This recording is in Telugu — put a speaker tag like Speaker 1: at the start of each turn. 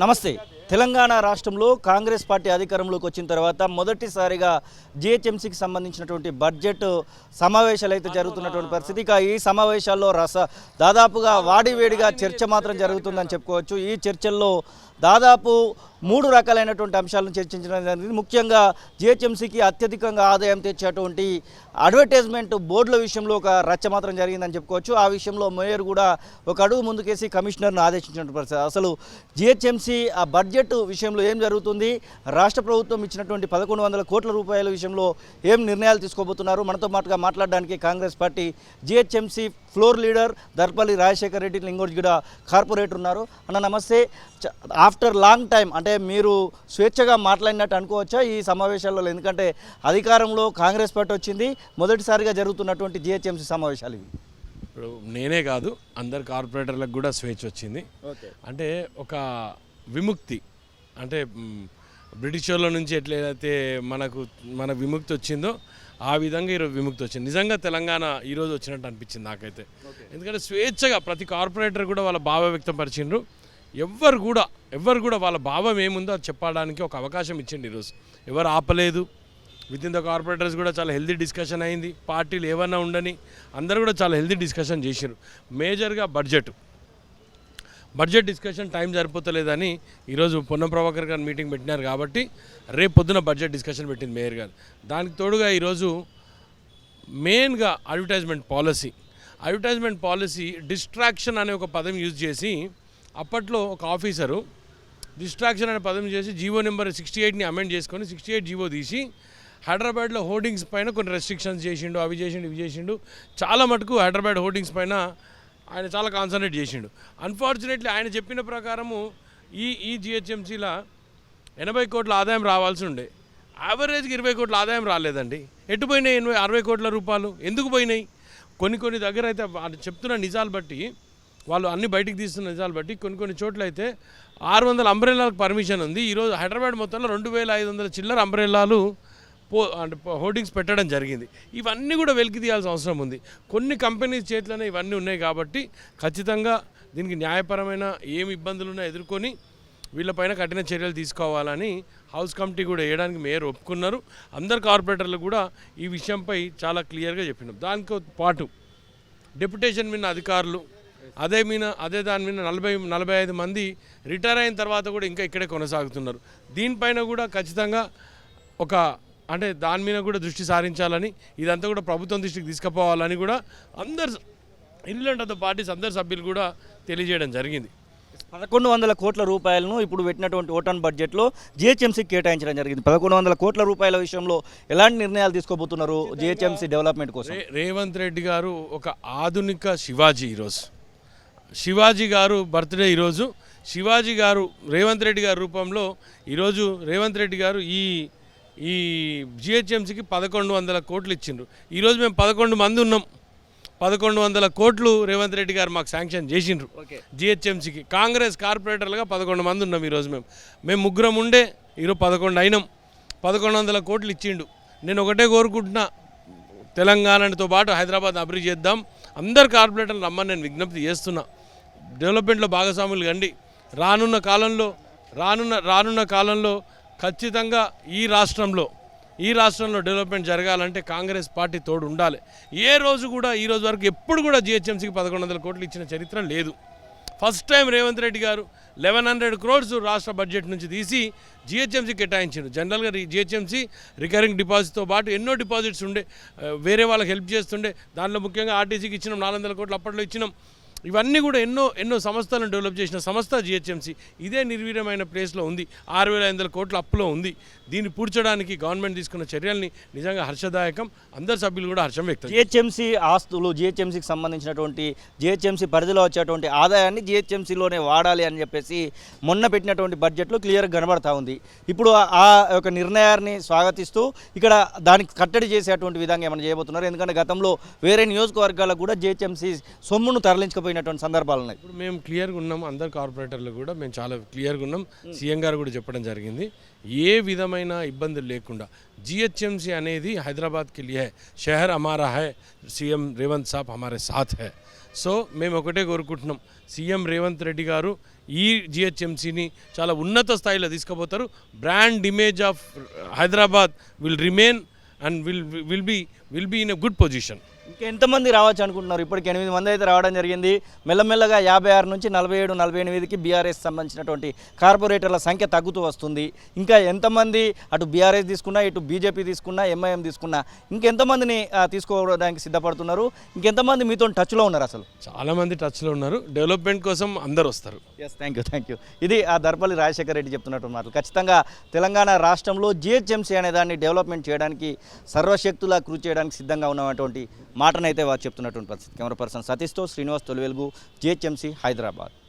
Speaker 1: నమస్తే. తెలంగాణ రాష్ట్రంలో కాంగ్రెస్ పార్టీ అధికారంలోకి వచ్చిన తర్వాత మొదటిసారిగా జిహెచ్ఎంసీకి సంబంధించినటువంటి బడ్జెట్ సమావేశాలు అయితే జరుగుతున్నటువంటి పరిస్థితి. ఇక ఈ సమావేశాల్లో రస దాదాపుగా వాడివేడిగా చర్చ మాత్రం జరుగుతుందని చెప్పుకోవచ్చు. ఈ చర్చల్లో దాదాపు మూడు రకాలైనటువంటి అంశాలను చర్చించడం జరిగింది. ముఖ్యంగా జిహెచ్ఎంసీకి అత్యధికంగా ఆదాయం తెచ్చేటువంటి అడ్వర్టైజ్మెంట్ బోర్డుల విషయంలో ఒక రచ్చ మాత్రం జరిగిందని చెప్పుకోవచ్చు. ఆ విషయంలో మేయర్ కూడా ఒక అడుగు ముందుకేసి కమిషనర్ను ఆదేశించిన పరిస్థితి. అసలు జిహెచ్ఎంసీ ఆ బడ్జెట్ విషయంలో ఏం జరుగుతుంది? రాష్ట్ర ప్రభుత్వం ఇచ్చినటువంటి పదకొండు వందల కోట్ల రూపాయల విషయంలో ఏం నిర్ణయాలు తీసుకోబోతున్నారు? మనతో మాటగా మాట్లాడడానికి Congress party GHMC floor leader Darpalli Rajasekhar Reddy Lingojiguda corporator ఉన్నారు. అన్న నమస్తే. ఆఫ్టర్ లాంగ్ టైం అంటే మీరు స్వేచ్ఛగా మాట్లాడినట్టు అనుకోవచ్చా ఈ సమావేశాల్లో? ఎందుకంటే అధికారంలో కాంగ్రెస్ పార్టీ వచ్చింది మొదటిసారిగా జరుగుతున్నటువంటి జిహెచ్ఎంసీ సమావేశాలు ఇవి.
Speaker 2: ఇప్పుడు నేనే కాదు అందరు కార్పొరేటర్లకు కూడా స్వేచ్ఛ వచ్చింది. అంటే ఒక విముక్తి అంటే మ్, బ్రిటిష్ వాళ్ళ నుంచి ఎట్లయితే మనకు మన విముక్తి వచ్చిందో ఆ విధంగా ఈరోజు విముక్తి వచ్చింది. నిజంగా తెలంగాణ ఈరోజు వచ్చినట్టు అనిపించింది నాకైతే. ఎందుకంటే స్వేచ్ఛగా ప్రతి కార్పొరేటర్ కూడా వాళ్ళ భావ వ్యక్తపరిచిండ్రు ఎవ్వరు కూడా ఎవ్వరు కూడా వాళ్ళ భావం ఏముందో అది చెప్పడానికి ఒక అవకాశం ఇచ్చింది ఈరోజు. ఎవరు ఆపలేదు. విత్ ఇన్ ద కార్పొరేటర్స్ కూడా చాలా హెల్దీ డిస్కషన్ అయింది. పార్టీలు ఏమన్నా ఉండని అందరూ కూడా చాలా హెల్దీ డిస్కషన్ చేశారు మేజర్గా బడ్జెట్ బడ్జెట్ డిస్కషన్ టైం సరిపోతలేదని ఈరోజు పొన్నం ప్రభాకర్ గారు మీటింగ్ పెట్టినారు కాబట్టి రేపు పొద్దున బడ్జెట్ డిస్కషన్ పెట్టింది మేయర్ గారు. దానికి తోడుగా ఈరోజు మెయిన్గా advertisement policy advertisement policy distraction అనే ఒక పదం యూజ్ చేసి అప్పట్లో ఒక ఆఫీసరు డిస్ట్రాక్షన్ అనే పదం చేసి జీవో నెంబర్ సిక్స్టీ ఎయిట్ని అమెండ్ చేసుకొని సిక్స్టీ ఎయిట్ జీవో తీసి హైదరాబాద్లో హోర్డింగ్స్ పైన కొన్ని రెస్ట్రిక్షన్స్ చేసిండు అవి చేసిండు ఇవి చేసిండు. చాలా మటుకు హైదరాబాద్ హోర్డింగ్స్ పైన ఆయన చాలా కాన్సన్ట్రేట్ చేసిండు. అన్ఫార్చునేట్లీ ఆయన చెప్పిన ప్రకారము ఈ ఈ జిహెచ్ఎంసీల ఎనభై కోట్ల ఆదాయం రావాల్సి ఉండే. యావరేజ్కి ఇరవై కోట్ల ఆదాయం రాలేదండి. ఎటు పోయినాయి ఎనభై అరవై కోట్ల రూపాయలు? ఎందుకు పోయినాయి? కొన్ని కొన్ని దగ్గర అయితే చెప్తున్న నిజాలు బట్టి వాళ్ళు అన్ని బయటికి తీస్తున్న నిజాలు బట్టి కొన్ని కొన్ని చోట్ల అయితే ఆరు వందల అంబ్రెల్లాలకు పర్మిషన్ ఉంది. ఈరోజు హైదరాబాద్ మొత్తంలో రెండు వేల ఐదు వందల చిల్లర అంబ్రెల్లాలు పో అంటే హోర్డింగ్స్ పెట్టడం జరిగింది. ఇవన్నీ కూడా వెలికి తీయాల్సిన అవసరం ఉంది. కొన్ని కంపెనీస్ చేతిలోనే ఇవన్నీ ఉన్నాయి కాబట్టి ఖచ్చితంగా దీనికి న్యాయపరమైన ఏమి ఇబ్బందులున్నా ఎదుర్కొని వీళ్ళపైన కఠిన చర్యలు తీసుకోవాలని హౌస్ కమిటీ కూడా వేయడానికి మేయర్ ఒప్పుకున్నారు. అందరు కార్పొరేటర్లు కూడా ఈ విషయంపై చాలా క్లియర్గా చెప్పినాం దానితో పాటు డెప్యుటేషన్ మీద అధికారులు అదే మీద అదే దాని మీద నలభై నలభై ఐదు మంది రిటైర్ అయిన తర్వాత కూడా ఇంకా ఇక్కడే కొనసాగుతున్నారు. దీనిపైన కూడా ఖచ్చితంగా ఒక అంటే దాని మీద కూడా దృష్టి సారించాలని ఇదంతా కూడా ప్రభుత్వం దృష్టికి తీసుకుపోవాలని కూడా అందరు ఇల్లంట్ ఆఫ్ ద పార్టీస్ అందరు సభ్యులు కూడా తెలియజేయడం జరిగింది.
Speaker 1: పదకొండు వందల కోట్ల రూపాయలను ఇప్పుడు పెట్టినటువంటి ఓటాన్ బడ్జెట్లో జిహెచ్ఎంసీకి కేటాయించడం జరిగింది. పదకొండు వందల కోట్ల రూపాయల విషయంలో ఎలాంటి నిర్ణయాలు తీసుకోబోతున్నారు జిహెచ్ఎంసీ డెవలప్మెంట్ కోసం?
Speaker 2: రేవంత్ రెడ్డి గారు ఒక ఆధునిక శివాజీ ఈరోజు. శివాజీ గారు బర్త్డే ఈరోజు. శివాజీ గారు రేవంత్ రెడ్డి గారి రూపంలో ఈరోజు రేవంత్ రెడ్డి గారు ఈ ఈ జిహెచ్ఎంసీకి పదకొండు వందల కోట్లు ఇచ్చిండ్రు. ఈరోజు మేము పదకొండు మంది ఉన్నాం. పదకొండు వందల కోట్లు రేవంత్ రెడ్డి గారు మాకు శాంక్షన్ చేసిండ్రు
Speaker 1: ఓకే.
Speaker 2: జిహెచ్ఎంసీకి. కాంగ్రెస్ కార్పొరేటర్లుగా పదకొండు మంది ఉన్నాం ఈరోజు మేము. మేము ముగ్గురం ఉండే ఈరోజు పదకొండు అయినాం. పదకొండు వందల కోట్లు ఇచ్చిండు. నేను ఒకటే కోరుకుంటున్నా తెలంగాణతో పాటు హైదరాబాద్ అభివృద్ధి చేద్దాం. అందరు కార్పొరేటర్లు రమ్మని నేను విజ్ఞప్తి చేస్తున్నా. డెవలప్మెంట్లో భాగస్వాములు కండి. రానున్న కాలంలో రానున్న రానున్న కాలంలో ఖచ్చితంగా ఈ రాష్ట్రంలో ఈ రాష్ట్రంలో డెవలప్మెంట్ జరగాలంటే కాంగ్రెస్ పార్టీ తోడు ఉండాలి. ఏ రోజు కూడా ఈ రోజు వరకు ఎప్పుడు కూడా జిహెచ్ఎంసీకి పదకొండు వందల కోట్లు ఇచ్చిన చరిత్ర లేదు. First time Revanth Reddy garu eleven hundred crores రాష్ట్ర బడ్జెట్ నుంచి తీసి జిహెచ్ఎంసీ కేటాయించారు జనరల్గా జిహెచ్ఎంసీ రికరింగ్ డిపాజిట్తో పాటు ఎన్నో డిపాజిట్స్ ఉండే వేరే వాళ్ళకి హెల్ప్ చేస్తుండే. దాంట్లో ముఖ్యంగా ఆర్టీసీకి ఇచ్చినాం నాలుగు వందల కోట్లు అప్పట్లో ఇచ్చినాం. ఇవన్నీ కూడా ఎన్నో ఎన్నో సంస్థలను డెవలప్ చేసిన సంస్థ జిహెచ్ఎంసీ. ఇదే నిర్వీర్యమైన ప్లేస్లో ఉంది. ఆరు వేల ఐదు వందల కోట్ల అప్పులో ఉంది. దీన్ని పూడ్చడానికి గవర్నమెంట్ తీసుకున్న చర్యల్ని నిజంగా హర్షదాయకం. అందరు సభ్యులు కూడా హర్షం వ్యక్తం
Speaker 1: జిహెచ్ఎంసీ ఆస్తులు జిహెచ్ఎంసీకి సంబంధించినటువంటి జిహెచ్ఎంసీ పరిధిలో వచ్చేటువంటి ఆదాయాన్ని జిహెచ్ఎంసీలోనే వాడాలి అని చెప్పేసి మొన్న పెట్టినటువంటి బడ్జెట్లో క్లియర్గా కనబడతా ఉంది. ఇప్పుడు ఆ- యొక్క నిర్ణయాన్ని స్వాగతిస్తూ ఇక్కడ దానికి కట్టడి చేసేటువంటి విధంగా ఏమైనా చేయబోతున్నారు? ఎందుకంటే గతంలో వేరే నియోజకవర్గాలకు కూడా జిహెచ్ఎంసీ సొమ్మును పడిపోయినటువంటి సందర్భాలు ఉన్నాయి.
Speaker 2: ఇప్పుడు మేము క్లియర్గా ఉన్నాం అందరు కార్పొరేటర్లు కూడా మేము చాలా క్లియర్గా ఉన్నాం. Hmm. సీఎం గారు కూడా చెప్పడం జరిగింది. ఏ విధమైన ఇబ్బందులు లేకుండా జిహెచ్ఎంసీ అనేది హైదరాబాద్కి లియే షహర్ అమారా హై సీఎం రేవంత్ సాబ్ హమారే సాత్ హై. సో మేము ఒకటే కోరుకుంటున్నాం సీఎం రేవంత్ రెడ్డి గారు ఈ జిహెచ్ఎంసీని చాలా ఉన్నత స్థాయిలో తీసుకుపోతారు. Brand image of Hyderabad will remain and will will be will be in a good position.
Speaker 1: ఇంకెంతమంది రావచ్చు అనుకుంటున్నారు? ఇప్పటికి ఎనిమిది మంది అయితే రావడం జరిగింది. మెల్లమెల్లగా యాభై ఆరు నుంచి నలభై ఏడు నలభై ఎనిమిదికి బీఆర్ఎస్ సంబంధించినటువంటి కార్పొరేటర్ల సంఖ్య తగ్గుతూ వస్తుంది. ఇంకా ఎంతమంది అటు బీఆర్ఎస్ తీసుకున్నా ఇటు బీజేపీ తీసుకున్నా ఎంఐఎం తీసుకున్నా ఇంకెంతమందిని తీసుకోవడానికి సిద్ధపడుతున్నారు? ఇంకెంతమంది మీతో టచ్లో ఉన్నారు అసలు?
Speaker 2: చాలామంది టచ్లో ఉన్నారు. డెవలప్మెంట్ కోసం అందరు వస్తారు.
Speaker 1: Yes thank you thank you ఇది ఆ దర్పల్లి రాజశేఖర రెడ్డి చెప్తున్నట్టు మాటలు. ఖచ్చితంగా తెలంగాణ రాష్ట్రంలో జిహెచ్ఎంసీ అనే దాన్ని డెవలప్మెంట్ చేయడానికి సర్వశక్తులా కృషి చేయడానికి సిద్ధంగా ఉన్నటువంటి మాటనైతే వారు చెప్తున్నటువంటి పరిస్థితి. కెమెరా పర్సన్ సతీష్తో శ్రీనివాస్ తొలివెలుగు జిహెచ్ఎంసీ హైదరాబాద్.